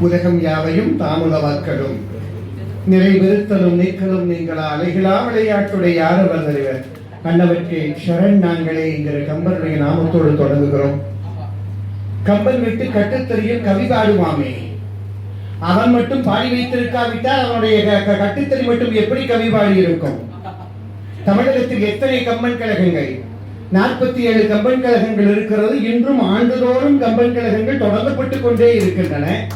உலகம் யாவையும் தாமுலவாக்களும் நிறைவிருத்தலும் நீக்கலும் நீங்களா அலைகளா விளையாட்டுடைய யார் தலைவர். அன்னவற்றை ஷரண் நாங்களே என்கிற கம்பனுடைய நாமத்தோடு தொடங்குகிறோம். கம்பன் விட்டு கட்டுத்தறியும் கவி பாடுவாமே. அவன் மட்டும் பாடி வைத்திருக்காவிட்டால் அவனுடைய க- கட்டுத்தறி மட்டும் எப்படி கவி பாடி இருக்கும் தமிழகத்தில் எத்தனை கம்பன் கழகங்கள்? நாற்பத்தி ஏழு கம்பன் கழகங்கள் இருக்கிறது. இன்றும் ஆண்டுதோறும் கம்பன் கழகங்கள் தொடங்கப்பட்டு கொண்டே இருக்கின்றன.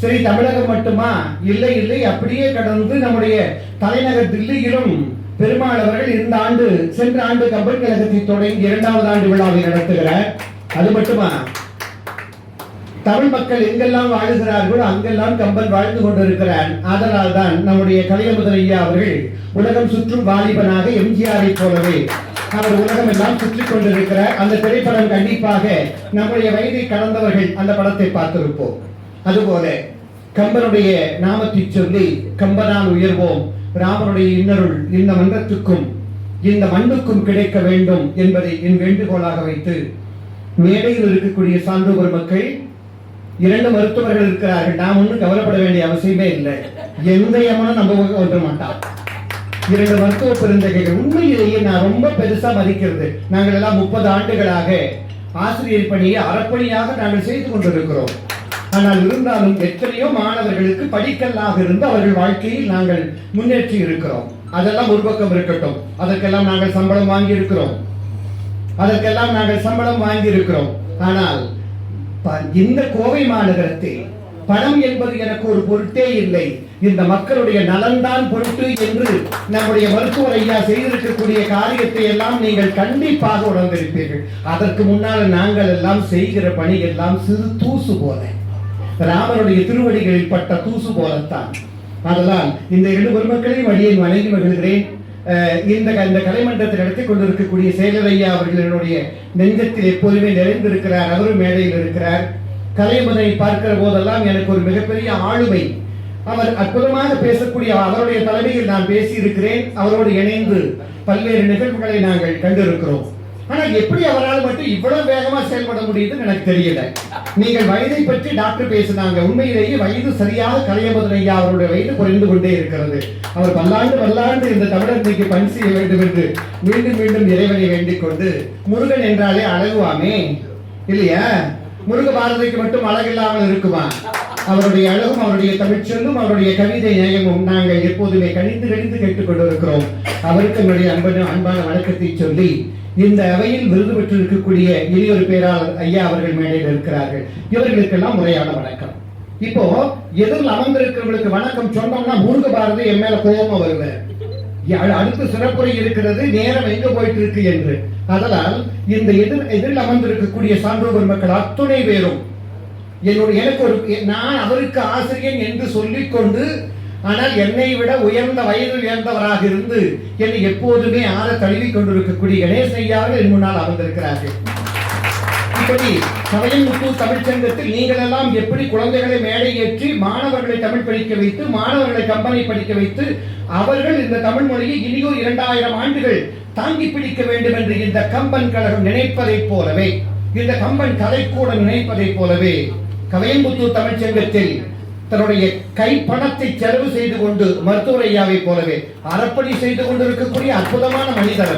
சரி தமிழகம் மட்டுமா? இல்லை இல்லை. அப்படியே கடந்து நம்முடைய தலைநகர் தில்லியிலும் பெருமாள் அவர்கள் இந்த ஆண்டு சென்ற ஆண்டு கம்பன் கழகத்தை தொடங்கி இரண்டாவது ஆண்டு விழாவை நடத்துகிறார். அது மட்டுமா? தமிழ் மக்கள் எங்கெல்லாம் வாழுகிறார்களோ அங்கெல்லாம் கம்பன் வாழ்ந்து கொண்டிருக்கிறார். ஆதலால் தான் நம்முடைய கலையமுதல் ஐயா அவர்கள் உலகம் சுற்றும் வாலிபனாக எம்ஜிஆரை போலவே அவர் உலகம் எல்லாம் சுற்றி கொண்டிருக்கிறார். அந்த திரைப்படம் கண்டிப்பாக நம்முடைய வயதை கடந்தவர்கள் அந்த படத்தை பார்த்திருப்போம். அதுபோல கம்பனுடைய நாமத்தை சொல்லி கம்பனால் உயர்வோம். ராமனுடைய இன்னருள் இந்த மன்றத்துக்கும் இந்த மண்ணுக்கும் கிடைக்க வேண்டும் என்பதை என் வேண்டுகோளாக வைத்து மேடையில் இருக்கக்கூடிய சான்றோர் மக்கள் இரண்டு மருத்துவர்கள் இருக்கிறார்கள். நாம் ஒன்றும் கவலைப்பட வேண்டிய அவசியமே இல்லை. எந்த யமனும் நம்ம ஒன்ற மாட்டான். இரண்டு மருத்துவ பெருந்தகைகள். உண்மையிலேயே நான் ரொம்ப பெருசா மதிக்கிறது. நாங்கள் எல்லாம் முப்பது ஆண்டுகளாக ஆசிரியர் பணியை அறப்பணியாக நாங்கள் செய்து கொண்டிருக்கிறோம். ஆனால் இருந்தாலும் எத்தனையோ மாணவர்களுக்கு படிக்கல்லாக இருந்து அவர்கள் வாழ்க்கையில் நாங்கள் முன்னேற்றி இருக்கிறோம். அதெல்லாம் ஒரு பக்கம் இருக்கட்டும். அதற்கெல்லாம் நாங்கள் சம்பளம் வாங்கி இருக்கிறோம் அதற்கெல்லாம் நாங்கள் சம்பளம் வாங்கி இருக்கிறோம் ஆனால் ப- இந்த கோவை மாநகரத்தில் பணம் என்பது எனக்கு ஒரு பொருட்டே இல்லை. இந்த மக்களுடைய நலன்தான் பொருட்டு என்று நம்முடைய மருத்துவர் ஐயா செய்திருக்கக்கூடிய காரியத்தை எல்லாம் நீங்கள் கண்டிப்பாக உணர்ந்திருப்பீர்கள். அதற்கு முன்னால் நாங்கள் எல்லாம் செய்கிற பணி எல்லாம் சிறு தூசு போல. ராமனுடைய திருவடிகளில் பட்ட தூசு போலத்தான். அதனால் இந்த இரண்டு பெருமக்களையும் அடியேன் வணங்கி மகிழ்கிறேன். இந்த க- இந்த கலைமன்றத்தில் நடத்தி கொண்டிருக்கக்கூடிய சேகரையா அவர்கள் என்னுடைய நெஞ்சத்தில் எப்போதுமே நிறைந்திருக்கிறார் அவரும் மேடையில் இருக்கிறார். கலைமதனை பார்க்கிற போதெல்லாம் எனக்கு ஒரு மிகப்பெரிய ஆளுமை. அவர் அற்புதமாக பேசக்கூடிய அவருடைய தலைமையில் நான் பேசியிருக்கிறேன். அவரோடு இணைந்து பல்வேறு நிகழ்வுகளை நாங்கள் கண்டிருக்கிறோம். ஆனா எப்படி அவரால் மட்டும் இவ்வளவு வேகமா செயல்பட முடியுதுன்னு எனக்கு தெரியல. நீங்கள் வயதை பற்றி டாக்டர் பேசினாங்க. உண்மையிலேயே வயது சரியாக கலையபதன் அவருடைய வயது குறைந்து கொண்டே இருக்கிறது. அவர் பல்லாண்டு பல்லாண்டு இந்த தமிழர்களுக்கு பணி செய்ய வேண்டும் என்று மீண்டும் மீண்டும் இறைவனை வேண்டிக் கொண்டு முருகன் என்றாலே அழகுவாமே. இல்லையா? முருக பாரதிக்கு மட்டும் அழகில்லாமல் இருக்குமா? அவருடைய அழகும் அவருடைய தமிழ்ச்சொல்லும் அவருடைய கவிதை நேயமும் நாங்கள் எப்போதுமே கணிந்து கணிந்து கேட்டுக்கொண்டிருக்கிறோம் அவருக்கு என்னுடைய அன்பான அன்பான வணக்கத்தை சொல்லி இந்த அவையில் விருது பெற்றிருக்கக்கூடிய இனியொரு பேராளர் ஐயா அவர்கள் மேடையில் இருக்கிறார்கள். இவர்களுக்கெல்லாம் முறையான வணக்கம். இப்போ எதிரில் அமர்ந்திருக்கிறவங்களுக்கு வணக்கம் சொன்னோம்னா முருக பாரதி என் மேல கோபமா வருவார் அடுத்து அடுத்த சிறப்புரை இருக்கிறது நேரம் எங்க போயிட்டு இருக்கு என்று. அதனால் இந்த எதிர் எதிரில் அமர்ந்திருக்கக்கூடிய சான்றோர் மக்கள் அத்துணை பேரும் என்னுடைய எனக்கு ஒரு நான் அவருக்கு ஆசிரியன் என்று சொல்லிக்கொண்டு ஆனால் என்னை விட உயர்ந்த வயது உயர்ந்தவராக இருந்து என்னை எப்போதுமே ஆற தழுவி கொண்டிருக்கக்கூடிய கணேசையாக என் முன்னால் அமர்ந்திருக்கிறார்கள். இப்படி சமயம் முத்து தமிழ்ச்சங்கத்தில் நீங்கள் எல்லாம் எப்படி குழந்தைகளை மேடை ஏற்றி மாணவர்களை தமிழ் படிக்க வைத்து மாணவர்களை கம்பனை படிக்க வைத்து அவர்கள் இந்த தமிழ் மொழியை இனியும் இரண்டாயிரம் ஆண்டுகள் தாங்கி பிடிக்க வேண்டும் என்று இந்த கம்பன் கழகம் நினைப்பதைப் போலவே இந்த கம்பன் கலைக்கூடம் நினைப்பதைப் போலவே கவையம்புத்தூர் தமிழ்ச்சங்கத்தில் தன்னுடைய கை பணத்தை செலவு செய்து கொண்டு மருத்துவர் ஐயாவை போலவே அறப்பணி செய்து கொண்டிருக்கக்கூடிய அற்புதமான மனிதர்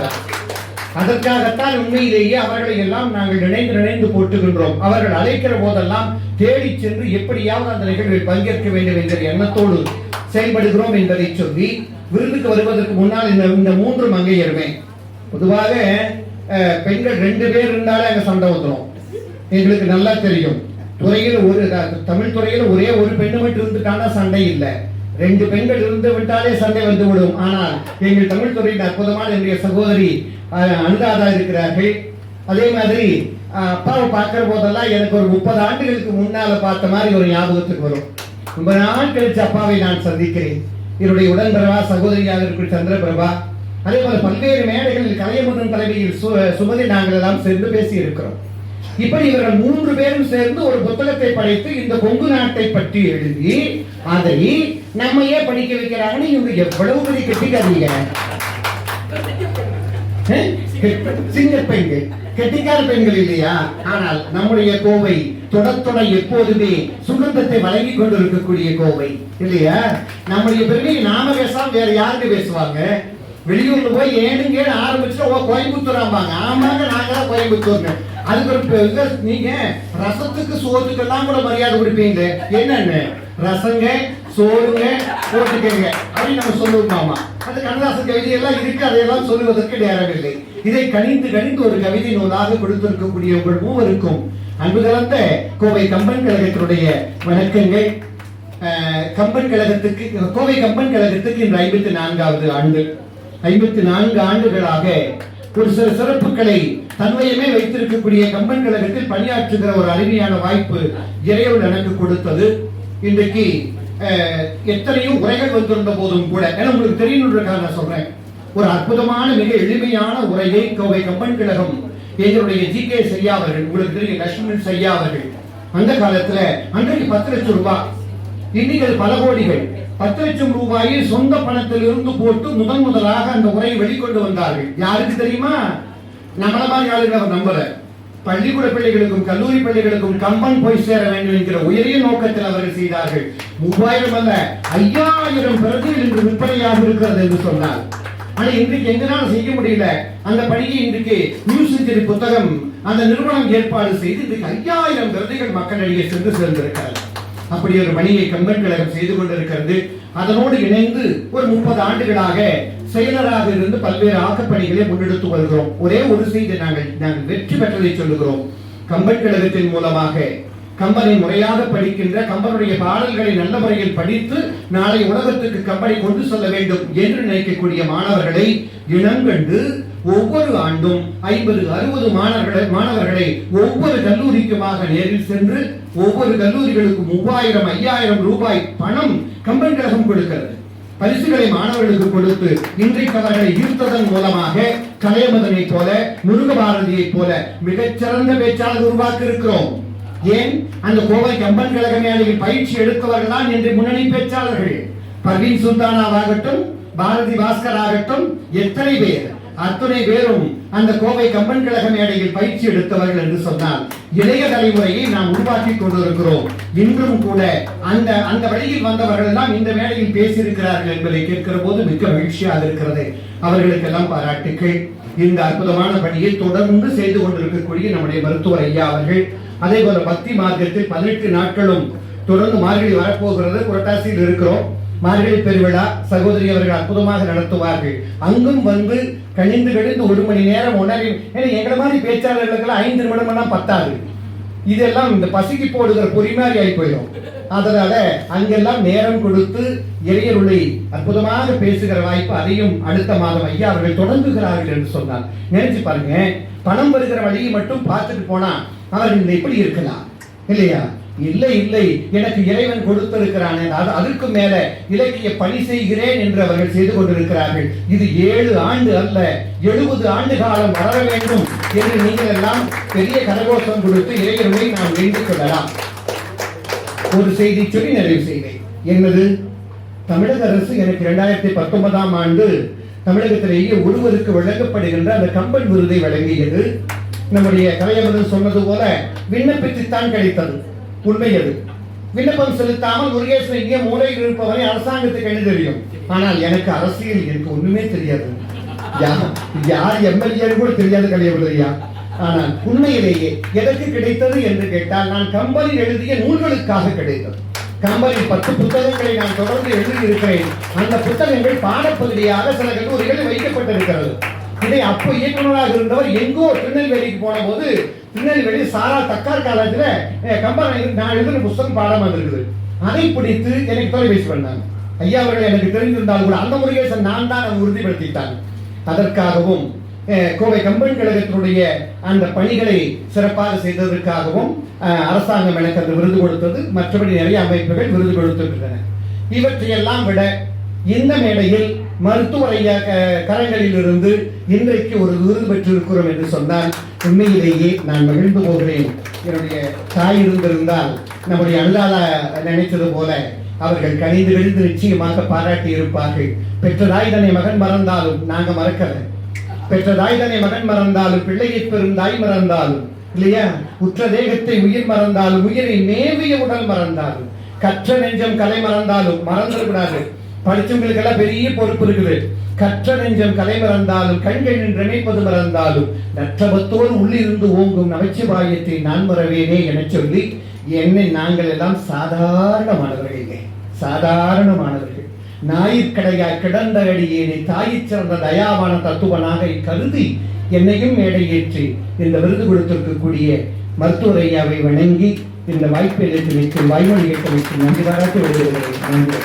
அதற்காகத்தான் உண்மையிலேயே அவர்களை எல்லாம் நாங்கள் நினைந்து நினைந்து போட்டுகின்றோம் அவர்கள் அழைக்கிற போதெல்லாம் தேடி சென்று எப்படியாவது அந்த நிகழ்வில் பங்கேற்க வேண்டும் என்கிற எண்ணத்தோடு செயல்படுகிறோம் என்பதை சொல்லி விருதுக்கு வருவதற்கு முன்னால் இந்த இந்த மூன்று மங்கையருமே பொதுவாக பெண்கள் ரெண்டு பேர் இருந்தாலே அங்க சண்டை வந்துடும் எங்களுக்கு நல்லா தெரியும். துறையில் ஒரு தமிழ் துறையில் ஒரே ஒரு பெண்ணு மட்டும் இருந்துட்டானா சண்டை இல்லை. ரெண்டு பெண்கள் இருந்து விட்டாலே சண்டை வந்து விடும் ஆனால் எங்கள் தமிழ் துறையின் அற்புதமான என்னுடைய சகோதரி அனுராதா இருக்கிறார்கள். அதே மாதிரி அப்பாவை பார்க்கிற போதெல்லாம் எனக்கு ஒரு முப்பது ஆண்டுகளுக்கு முன்னால பார்த்த மாதிரி ஒரு ஞாபகத்துக்கு வரும். ரொம்ப நாள் கழிச்சு அப்பாவை நான் சந்திக்கிறேன். என்னுடைய உடன்பிறவா சகோதரியாக இருக்கிற சந்திரபிரபா. அதே போல பல்வேறு மேடைகளில் கலையமுதன் தலைமையில் சு- சுமதி நாங்கள் எல்லாம் சேர்ந்து பேசி இருக்கிறோம் இப்படி இவர்கள் மூன்று பேரும் சேர்ந்து ஒரு புத்தகத்தை படைத்து இந்த கொங்கு நாட்டை பற்றி எழுதி அதை நம்மையே படிக்க வைக்கிறாங்கன்னு இவங்க எவ்வளவு பெரிய கெட்டிக்காதீங்க சிங்கர் பெண்கள். கெட்டிக்கார பெண்கள் இல்லையா? ஆனால் நம்முடைய கோவை தொட எப்போதுமே சுகந்தத்தை வழங்கி கொண்டிருக்கக்கூடிய கோவை இல்லையா? நம்முடைய பெருமை நாம பேசாம வேற யாருக்கு பேசுவாங்க? வெளியூர்ல போய் ஏனுங்க ஆரம்பிச்சு ஓ கோயம்புத்தூராம்பாங்க. ஆமாங்க நாங்க தான் கோயம்புத்தூர்ங்க அதுக்கு நீங்க ரசத்துக்கு சோத்துக்கெல்லாம் கூட மரியாதை கொடுப்பீங்க. என்னன்னு? ரசங்க சோறுங்க போட்டுக்கங்க அப்படின்னு நம்ம சொல்லுவோமாமா அது கண்ணதாசன் கவிதை எல்லாம் இருக்கு அதையெல்லாம் சொல்லுவதற்கு நேரமில்லை இதை கணிந்து கணித்து ஒரு கவிதை நூலாக கொடுத்திருக்கக்கூடிய உங்கள் மூவருக்கும் அன்பு கலந்த கோவை கம்பன் கழகத்தினுடைய வணக்கங்கள் கம்பன் கழகத்துக்கு கோவை கம்பன் கழகத்துக்கு இந்த ஐம்பத்தி நான்காவது ஆண்டு. ஐம்பத்தி நான்கு ஆண்டுகளாக ஒரு சில சிறப்புகளை தன்மையுமே வைத்திருக்கக்கூடிய கம்பன் கழகத்தில் பணியாற்றுகிற ஒரு அருமையான வாய்ப்பு இறைவன் எனக்கு கொடுத்தது. இன்றைக்கு அஹ், எத்தனையோ உரைகள் வந்திருந்த போதும் கூட ஏன்னா உங்களுக்கு தெரியணுன்றக்காக நான் சொல்றேன். ஒரு அற்புதமான மிக எளிமையான உரையை கோவை கம்பன் கழகம் எங்களுடைய ஜி கே செய்யா அவர்கள் உங்களுக்கு தெரியும் லட்சுமணன் சையா அவர்கள். அந்த காலத்துல அன்றைக்கு பத்து லட்சம் ரூபாய். இன்னைக்கு பல கோடிகள். பத்து லட்சம் ரூபாயை சொந்த பணத்தில் இருந்து போட்டு முதன் முதலாக அந்த உரையை வெளிக்கொண்டு வந்தார்கள். யாருக்கு தெரியுமா? நம்மள மாதிரி ஆளுங்க அவர் நம்பல. பள்ளிக்கூட பிள்ளைகளுக்கும் கல்லூரி பிள்ளைகளுக்கும் கம்பன் போய் சேர வேண்டும் என்கிற உயரிய நோக்கத்தில் அவர்கள் செய்தார்கள். மூவாயிரம் அல்ல ஐயாயிரம் பிரதிகள் இன்று விற்பனையாக இருக்கிறது என்று சொன்னார். ஆனா இன்றைக்கு எங்கனால செய்ய முடியல. அந்த பணியை இன்றைக்கு நியூஸ் செஞ்சுரி புத்தகம் அந்த நிறுவனம் ஏற்பாடு செய்து இன்றைக்கு ஐயாயிரம் பிரதிகள் மக்களிடையே சென்று சேர்ந்திருக்கிறது. அப்படி ஒரு பணியை கம்பன் கழகம் செய்து கொண்டிருக்கிறது. அதனோடு இணைந்து ஒரு முப்பது ஆண்டுகளாக செயலராக இருந்து பல்வேறு ஆக்கப்பணிகளை முன்னெடுத்து வருகிறோம். ஒரே ஒரு செய்தி நாங்கள் நாங்கள் வெற்றி பெற்றதை சொல்லுகிறோம். கம்பன் கழகத்தின் மூலமாக கம்பனை முறையாக படிக்கின்ற கம்பனுடைய பாடல்களை நல்ல முறையில் படித்து நாளை உலகத்துக்கு கம்பனை கொண்டு செல்ல வேண்டும் என்று நினைக்கக்கூடிய மாணவர்களை இனங்கண்டு ஒவ்வொரு ஆண்டும் ஐம்பது அறுபது மாணவர்களை மாணவர்களை ஒவ்வொரு கல்லூரிக்குமாக நேரில் சென்று ஒவ்வொரு கல்லூரிகளுக்கும் மூவாயிரம் ஐயாயிரம் ரூபாய் பணம் கம்பன் கழகம் கொடுக்கிறது. பரிசுகளை மாணவர்களுக்கு கொடுத்து இன்றைக்கு அவர்களை ஈர்த்ததன் மூலமாக கலையமதனை போல முருகபாரதியைப் போல மிகச்சிறந்த பேச்சாளர் உருவாக்கி இருக்கிறோம் ஏன்? அந்த கோவை கம்பன் கழக மேலையில் பயிற்சி எடுத்தவர்கள் தான் என்று முன்னணி பேச்சாளர்கள். பர்வீன் சுல்தானாவாகட்டும் பாரதி பாஸ்கர் ஆகட்டும் எத்தனை பேர்? அத்தனை பேரும் அந்த கோவை கம்பன் கழக மேடையில் பயிற்சி எடுத்தவர்கள் என்று சொன்னால் இளைய தலைமுறையை நாம் உருவாக்கி கொண்டிருக்கிறோம். இன்றும் கூட அந்த அந்த வழியில் வந்தவர்கள் எல்லாம் இந்த மேடையில் பேசியிருக்கிறார்கள் என்பதை கேட்கிற போது மிக்க மகிழ்ச்சியாக இருக்கிறது. அவர்களுக்கெல்லாம் பாராட்டுக்கள். இந்த அற்புதமான பணியை தொடர்ந்து செய்து கொண்டிருக்கக்கூடிய நம்முடைய மருத்துவர் ஐயா அவர்கள் அதே போல பக்தி மார்க்கத்தில் பதினெட்டு நாட்களும் தொடர்ந்து மார்கழி வரப்போகிறது. புரட்டாசியில் இருக்கிறோம். மார்கழி பெருவிழா சகோதரி அவர்கள் அற்புதமாக நடத்துவார்கள். அங்கும் வந்து கழிந்து கழிந்து ஒரு மணி நேரம் உணரி ஏன்னா எங்களை மாதிரி பேச்சாளர்களுக்கெல்லாம் ஐந்து நிமிடம் பத்தாது. இதெல்லாம் இந்த பசுக்கி போடுகிற பொறி மாதிரி ஆகி போயிடும். அதனால அங்கெல்லாம் நேரம் கொடுத்து இளைஞருளை அற்புதமாக பேசுகிற வாய்ப்பு அதையும் அடுத்த மாதம் ஐயா அவர்கள் தொடங்குகிறார்கள் என்று சொன்னார். நினைச்சு பாருங்க பணம் வருகிற வழியை மட்டும் பார்த்துட்டு போனா அவர்கள் எப்படி இருக்கலாம்? இல்லையா? இல்லை இல்லை எனக்கு இறைவன் கொடுத்திருக்கிறான் அது அதற்கு மேல இலக்கிய பணி செய்கிறேன் என்று அவர்கள் செய்து கொண்டிருக்கிறார்கள். இது ஏழு ஆண்டு அல்ல எழுபது ஆண்டு காலம் வளர வேண்டும் என்று நீங்கள் எல்லாம் பெரிய கரகோஷம் கொடுத்து இளைஞர்களை நாம் வேண்டிக் கொள்ளலாம். ஒரு செய்தி சொல்லி நிறைவு செய்வேன். என்னது? தமிழக அரசு எனக்கு இரண்டாயிரத்தி பத்தொன்பதாம் ஆண்டு தமிழகத்திலேயே ஒருவருக்கு வழங்கப்படுகின்ற அந்த கம்பன் விருதை வழங்கியது. நம்முடைய கலையமரன் சொன்னது போல விண்ணப்பித்துத்தான் கிடைத்தது. உண்மை அது விண்ணப்பம் செலுத்தாமல் முருகேசன் இங்கே மூலையில் இருப்பவரை அரசாங்கத்துக்கு என்ன தெரியும்? ஆனால் எனக்கு அரசியல் எனக்கு ஒண்ணுமே தெரியாது. யா- யார் எம்எல்ஏ கூட தெரியாது கலையமரையா ஆனால் உண்மையிலேயே எதற்கு கிடைத்தது என்று கேட்டால் நான் கம்பலில் எழுதிய நூல்களுக்காக கிடைத்தது. கம்பலில் பத்து புத்தகங்களை நான் தொடர்ந்து எழுதியிருக்கிறேன். அந்த புத்தகங்கள் பாடப்பகுதியாக சில கல்லூரிகளில் வைக்கப்பட்டிருக்கிறது. இதை அப்போ இயக்குநராக இருந்தவர் எங்கோ திருநெல்வேலிக்கு போன போது திருநெல்வேலி சாரா தக்கார் காலேஜில் அஹ், நான் எழுதின புத்தகம் பாடம் வந்திருக்குது. அதை பிடித்து எனக்கு தொலைபேசி பண்ணாங்க. ஐயா அவர்கள் எனக்கு தெரிந்திருந்தால் கூட அந்த முருகேசன் நான் தான் உறுதிப்படுத்திட்டாங்க. அதற்காகவும் கோவை கம்பன் கழகத்தினுடைய அந்த பணிகளை சிறப்பாக செய்ததற்காகவும் அரசாங்கம் எனக்கு அந்த விருது கொடுத்தது. மற்றபடி நிறைய அமைப்புகள் விருது கொடுத்திருக்கின்றன இவற்றையெல்லாம் விட இந்த மேடையில் மருத்துவர் க- கரங்களில் இருந்து இன்றைக்கு ஒரு விருது பெற்றிருக்கிறோம் என்று சொன்னால் உண்மையிலேயே நான் மகிழ்ந்து போகிறேன். என்னுடைய தாய் இருந்திருந்தால் நம்முடைய அல்லாத நினைத்தது போல அவர்கள் கணிந்து விழுந்து நிச்சயமாக பாராட்டி இருப்பார்கள் பெற்ற தாய் தன்னை மகன் மறந்தாலும் நாங்க மறக்கல. பெற்ற தாய் தன்னை மகன் மறந்தாலும் பிள்ளையை பெறும் தாய் மறந்தாலும் இல்லையா? உற்ற தேகத்தை உயிர் மறந்தாலும் உயிரை மேவிய உடல் மறந்தாலும் கற்ற நெஞ்சம் கலை மறந்தாலும் மறந்துடக்கூடாது படிச்சவங்களுக்கு எல்லாம் பெரிய பொறுப்பு இருக்குது. கற்ற நெஞ்சம் கலை மறந்தாலும் கண்கள் நினைப்பது மறந்தாலும் நற்றபத்தோடு உள்ளிருந்து ஓங்கும் நமச்சிவாயத்தை நான் மறவேனே என சொல்லி என்னை நாங்கள் எல்லாம் சாதாரணமானவர்களே சாதாரணமானவர்கள். ஞாயிற்கடையா கிடந்த அடியேனை தாயிற் சிறந்த தயாவான தத்துவனாக கருதி என்னையும் மேடையேற்றி இந்த விருது கொடுத்திருக்கக்கூடிய மருத்துவர் ஐயாவை வணங்கி இந்த வாய்ப்பை எடுத்து வைத்து வாய்மொழி எடுத்து வைத்து நன்றி பாராட்டி வருகிறேன் நன்றி.